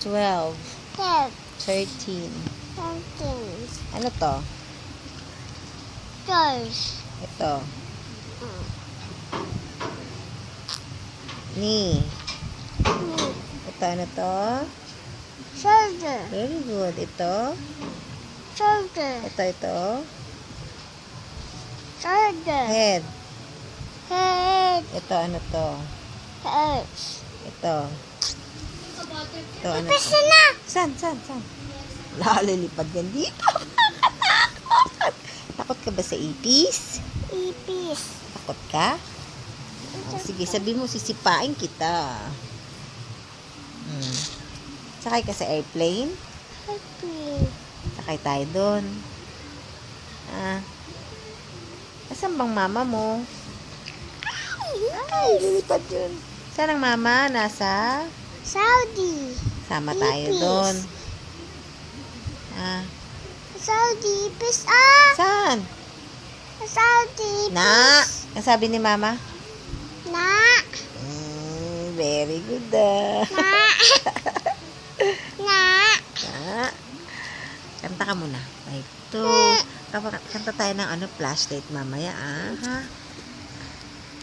12, ten, 13. thirteen, Ano to? twelve, Ito. mm, Ni. mm, Ito, ano to? shoulder, Very good. Ito. shoulder, Ito, ito. shoulder, Head. head, Ito, ano to? head. Ito. Ito, ano to? na! San, san, san? Lalilipad yan dito. Takot. Ka ba sa ipis? Ipis. Takot ka? Oh, sige, sabi mo, sisipain kita. Hmm. Sakay ka sa airplane? Happy. Sakay tayo doon. Ah. Asan bang mama mo? Ay, lilipad yun. Saan ang mama? Nasa? Saudi. Sama tayo Ipis. doon. Ah. Saudi ipis. Ah! Saan? Saudi ipis. Na! Ang sabi ni mama? Na! Mm, very good ah. Na! Na! Na. Kanta ka muna. Like. Kapag kanta tayo ng ano, flashlight mamaya ah. Ha?